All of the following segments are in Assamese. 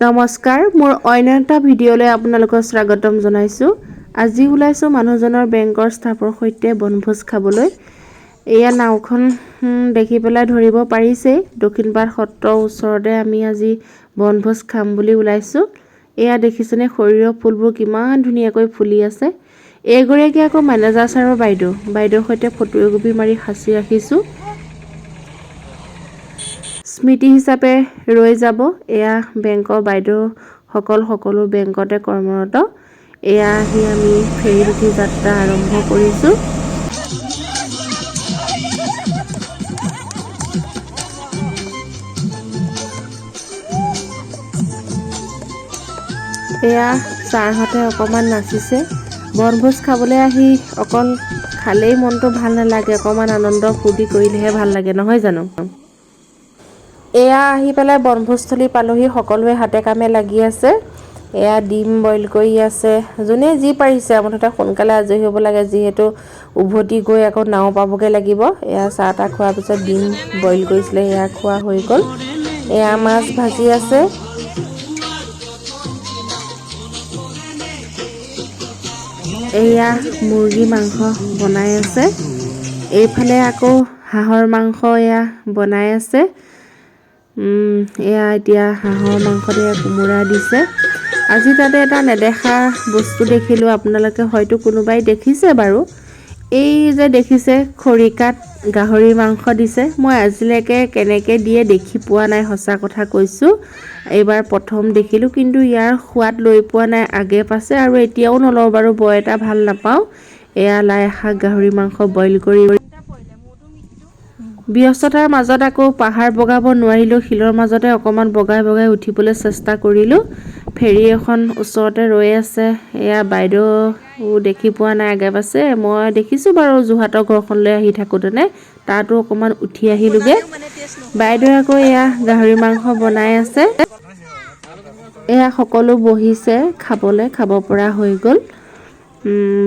নমস্কাৰ মোৰ অন্য এটা ভিডিঅ'লৈ আপোনালোকক স্বাগতম জনাইছোঁ। আজি ওলাইছোঁ মানুহজনৰ বেংকৰ ষ্টাফৰ সৈতে বনভোজ খাবলৈ। এয়া নাওখন দেখি পেলাই ধৰিব পাৰিছেই। দক্ষিণপাট সত্ৰৰ ওচৰতে আমি আজি বনভোজ খাম বুলি ওলাইছোঁ। এয়া দেখিছেনে সৰিয়হ ফুলবোৰ কিমান ধুনীয়াকৈ ফুলি আছে। এইগৰাকী আকৌ মেনেজাৰ ছাৰৰ বাইদেউ। বাইদেউৰ সৈতে ফটো একপি মাৰি সাঁচি ৰাখিছোঁ। স্মৃতি হিচাপে ৰৈ যাব। এয়া বেংকৰ বাইদেউসকল সকলো বেংকতে কৰ্মৰত। এয়া আহি আমি ফেৰীত উঠি যাত্ৰা আৰম্ভ কৰিছোঁ। এয়া ছাৰহঁতে অকণমান নাচিছে। বনভোজ খাবলৈ আহি অকল খালেই মনটো ভাল নালাগে। অকণমান আনন্দ ফূৰ্তি কৰিলেহে ভাল লাগে নহয় জানো? এয়া আহি পেলাই বনভোজস্থলী পালোহি সকলোৱে হাতে কামে লাগি আছে। এয়া ডিম বইল কৰি আছে। যোনে যি পাৰিছে মুঠতে সোনকালে আজৰি হ'ব লাগে যিহেতু উভতি গৈ আকৌ নাও পাবগৈ লাগিব। এয়া চাহ তাহ খোৱাৰ পিছত ডিম বইল কৰিছিলে এয়া খোৱা হৈ গ'ল। এয়া মাছ ভাজি আছে। এয়া মুৰ্গী মাংস বনাই আছে। এইফালে আকৌ হাঁহৰ মাংস এয়া বনাই আছে। এয়া এতিয়া হাঁহৰ মাংসত এয়া কোমোৰা দিছে। আজি তাতে এটা নেদেখা বস্তু দেখিলোঁ আপোনালোকে হয়তো কোনোবাই দেখিছে বাৰু। এই যে দেখিছে খৰিকাত গাহৰি মাংস দিছে। মই আজিলৈকে কেনেকৈ দিয়ে দেখি পোৱা নাই সঁচা কথা কৈছোঁ। এইবাৰ প্ৰথম দেখিলোঁ কিন্তু ইয়াৰ সোৱাদ লৈ পোৱা নাই আগে পাছে আৰু এতিয়াও নলওঁ বাৰু বৰ এটা ভাল নাপাওঁ। এয়া লাই শাক গাহৰি মাংস বইল কৰি ব্যস্ততাৰ মাজত আকৌ পাহাৰ বগাব নোৱাৰিলোঁ শিলৰ মাজতে অকণমান বগাই বগাই উঠিবলৈ চেষ্টা কৰিলোঁ। ফেৰী এখন ওচৰতে ৰৈ আছে। এয়া বাইদেউ দেখি পোৱা নাই আগে পাছে। মই দেখিছোঁ বাৰু যোৰহাটৰ ঘৰখনলৈ আহি থাকোঁতেনে। তাতো অকণমান উঠি আহিলোঁগৈ। বাইদেৱে আকৌ এয়া গাহৰি মাংস বনাই আছে। এয়া সকলো বহিছে। খাবলৈ খাব পৰা হৈ গ'ল।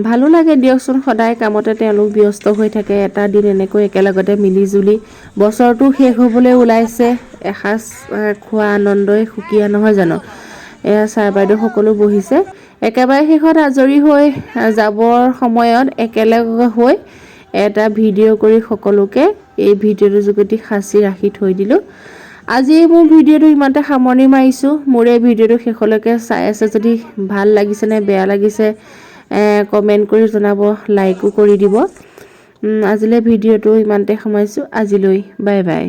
ভালো লাগে দিয়কচোন। সদায় কামতে তেওঁলোক ব্যস্ত হৈ থাকে। এটা দিন এনেকৈ একেলগতে মিলি জুলি বছৰটো শেষ হ'বলৈ ওলাইছে। এসাঁজ খোৱা আনন্দই সুকীয়া নহয় জানো? এয়া ছাৰ বাইদেউ সকলো বহিছে। একেবাৰে শেষত আজৰি হৈ যাবৰ সময়ত একেলগে হৈ এটা ভিডিঅ' কৰি সকলোকে এই ভিডিঅ'টোৰ যোগেদি সাঁচি ৰাখি থৈ দিলোঁ। আজি মোৰ ভিডিঅ'টো ইমানতে সামৰণি মাৰিছোঁ। মোৰ এই ভিডিঅ'টো শেষলৈকে চাই আছে যদি ভালো লাগিছে নে বেয়া লাগিছে। কমেণ্ট কৰি জনাব লাইকো কৰি দিব। আজিলৈ ভিডিঅ'টো ইমানতে সোমাইছোঁ। আজিলৈ বাই বাই